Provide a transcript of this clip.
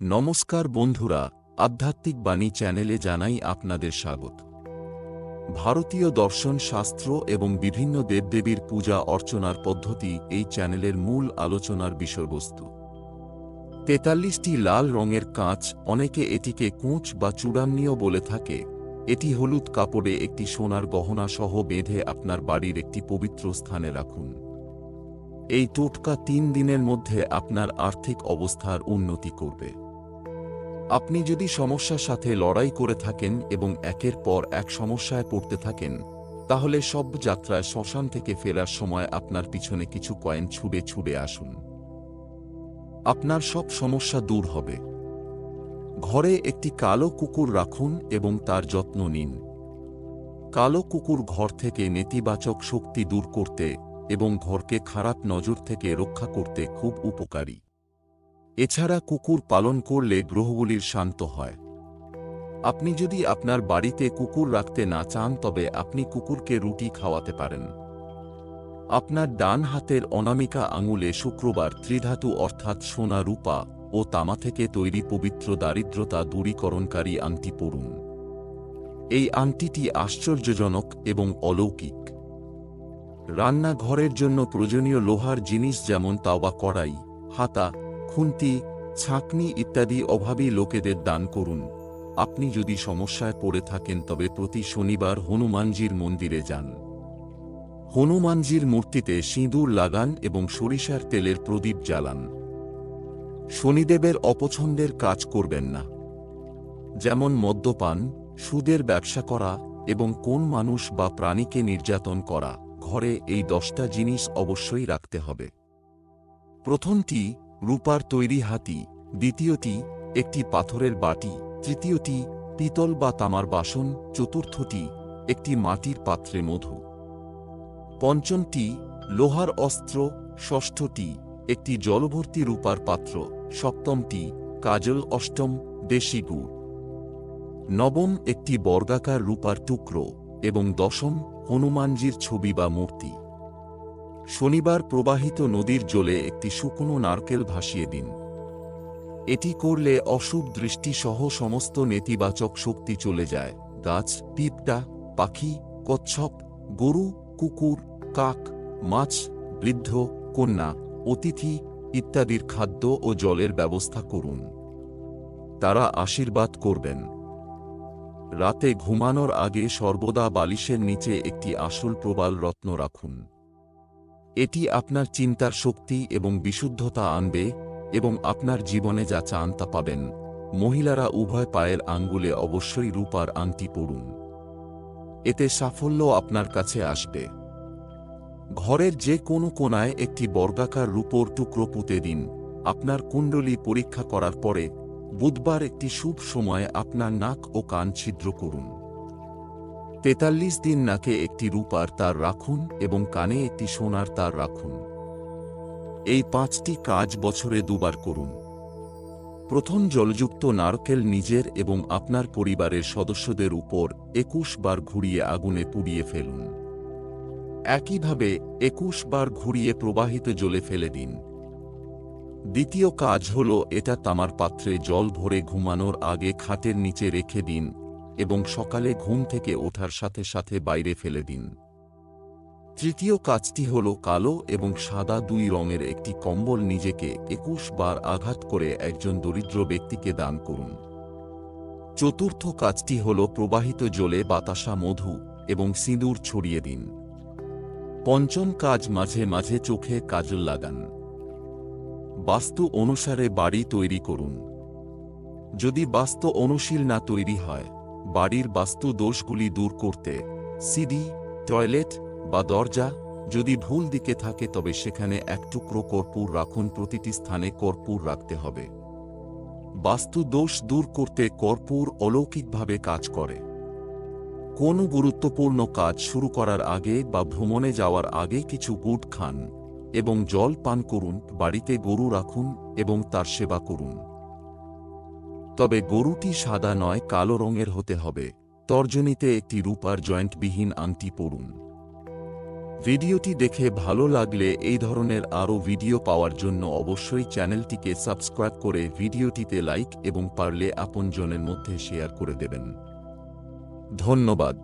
নমস্কার বন্ধুরা, আধ্যাত্মিক বাণী চ্যানেলে জানাই আপনাদের স্বাগত। ভারতীয় দর্শন শাস্ত্র এবং বিভিন্ন দেবদেবীর পূজা অর্চনার পদ্ধতি এই চ্যানেলের মূল আলোচনার বিষয়বস্তু। তেতাল্লিশটি লাল রঙের কাঁচ, অনেকে এটিকে কোঁচ বা চূড়ান্নীয় বলে থাকে। এটি হলুদ কাপড়ে একটি সোনার গহনা সহ বেঁধে আপনার বাড়ির একটি পবিত্র স্থানে রাখুন। এই টোটকা তিন দিনের মধ্যে আপনার আর্থিক অবস্থার উন্নতি করবে। আপনি যদি সমস্যার সাথে লড়াই করে থাকেন এবং একের পর এক সমস্যায় পড়তে থাকেন, তাহলে সব যাত্রায় শ্মশান থেকে ফেরার সময় আপনার পিছনে কিছু কয়েন ছুড়ে ছুড়ে আসুন। আপনার সব সমস্যা দূর হবে। ঘরে একটি কালো কুকুর রাখুন এবং তার যত্ন নিন। কালো কুকুর ঘর থেকে নেতিবাচক শক্তি দূর করতে এবং ঘরকে খারাপ নজর থেকে রক্ষা করতে খুব উপকারী। এছাড়া কুকুর পালন করলে গ্রহগুলির শান্ত হয়। আপনি যদি আপনার বাড়িতে কুকুর রাখতে না চান, তবে আপনি কুকুরকে রুটি খাওয়াতে পারেন। আপনার ডান হাতের অনামিকা আঙুলে শুক্রবার ত্রিধাতু অর্থাৎ সোনা রূপা ও তামা থেকে তৈরি পবিত্র দারিদ্রতা দূরীকরণকারী আংটি পড়ুন এই আংটিটি আশ্চর্যজনক এবং অলৌকিক। রান্নাঘরের জন্য প্রয়োজনীয় লোহার জিনিস যেমন তাওয়া কড়াই, হাতা খুন্তি, ছাঁকনি ইত্যাদি অভাবী লোকেদের দান করুন। আপনি যদি সমস্যায় পড়ে থাকেন তবে প্রতি শনিবার হনুমানজির মন্দিরে যান। হনুমানজির মূর্তিতে সিঁদুর লাগান এবং সরিষার তেলের প্রদীপ জ্বালান। শনিদেবের অপছন্দের কাজ করবেন না। যেমন মদ্যপান, সুদের ব্যবসা করা এবং কোন মানুষ বা প্রাণীকে নির্যাতন করা, ঘরে এই দশটা জিনিস অবশ্যই রাখতে হবে। প্রথমটি রূপার তৈরি হাতি, দ্বিতীয়টি একটি পাথরের বাটি, তৃতীয়টি পিতল বা তামার বাসন, চতুর্থটি একটি মাটির পাত্রে মধু। পঞ্চমটি লোহার অস্ত্র, ষষ্ঠটি একটি জলভর্তি রূপার পাত্র, সপ্তমটি কাজল অষ্টম দেশি গুড়। নবম একটি বর্গাকার রূপার টুকরো এবং দশম হনুমানজির ছবি বা মূর্তি। শনিবার প্রবাহিত নদীর জলে একটি শুকনো নারকেল ভাসিয়ে দিন। এটি করলে অশুভ দৃষ্টি সহ সমস্ত নেতিবাচক শক্তি চলে যায়। গাছ পিপটা পাখি, কচ্ছপ, গরু, কুকুর, কাক, মাছ, বৃদ্ধ, কন্যা, অতিথি ইত্যাদির খাদ্য ও জলের ব্যবস্থা করুন। তারা আশীর্বাদ করবেন। রাতে ঘুমানোর আগে সর্বদা বালিশের নিচে একটি আসল প্রবাল রত্ন রাখুন। এটি আপনার চিন্তার শক্তি এবং বিশুদ্ধতা আনবে এবং আপনার জীবনে যা চান তা পাবেন। মহিলারা উভয় পায়ের আঙ্গুলে অবশ্যই রূপার আংটি পড়ুন এতে সাফল্য আপনার কাছে আসবে। ঘরের যে কোনো কোনায় একটি বর্গাকার রূপোর টুকরো পুঁতে দিন। আপনার কুণ্ডলী পরীক্ষা করার পরে বুধবার একটি শুভ সময়ে আপনার নাক ও কান ছিদ্র করুন। তেতাল্লিশ দিন নাকে একটি রূপার তার রাখুন এবং কানে একটি সোনার তার রাখুন। এই পাঁচটি কাজ বছরে দুবার করুন। প্রথম জলযুক্ত নারকেল নিজের এবং আপনার পরিবারের সদস্যদের উপর একুশ বার ঘুরিয়ে আগুনে পুড়িয়ে ফেলুন। একইভাবে একুশ বার ঘুরিয়ে প্রবাহিত জলে ফেলে দিন। দ্বিতীয় কাজ হল এটা তামার পাত্রে জল ভরে ঘুমানোর আগে খাটের নিচে রেখে দিন এবং সকালে ঘুম থেকে ওঠার সাথে সাথে বাইরে ফেলে দিন। তৃতীয় কাজটি হল কালো এবং সাদা দুই রঙের একটি কম্বল নিজেকে একুশ বার আঘাত করে একজন দরিদ্র ব্যক্তিকে দান করুন। চতুর্থ কাজটি হল প্রবাহিত জলে বাতাসা মধু এবং সিঁদুর ছড়িয়ে দিন। পঞ্চম কাজ মাঝে মাঝে চোখে কাজল লাগান। বাস্তু অনুসারে বাড়ি তৈরি করুন। যদি বাস্তু অনুশীল না তৈরি হয় বাড়ির বাস্তু দোষগুলি দূর করতে, সিডি, টয়লেট বা দরজা যদি ভুল দিকে থাকে তবে সেখানে এক টুকরো কর্পূর রাখুন, প্রতিটি স্থানে কর্পূর রাখতে হবে। বাস্তু দোষ দূর করতে কর্পূর অলৌকিকভাবে কাজ করে। কোনো গুরুত্বপূর্ণ কাজ শুরু করার আগে বা ভ্রমণে যাওয়ার আগে কিছু গুড খান এবং জল পান করুন, বাড়িতে গরু রাখুন এবং তার সেবা করুন। তবে গরুটি সাদা নয়, কালো রঙের হতে হবে। তর্জনীতে একটি রূপার জয়েন্টবিহীন আংটি পড়ুন ভিডিওটি দেখে ভালো লাগলে এই ধরনের আরও ভিডিও পাওয়ার জন্য অবশ্যই চ্যানেলটিকে সাবস্ক্রাইব করে ভিডিওটিতে লাইক এবং পারলে আপনজনের মধ্যে শেয়ার করে দেবেন। ধন্যবাদ।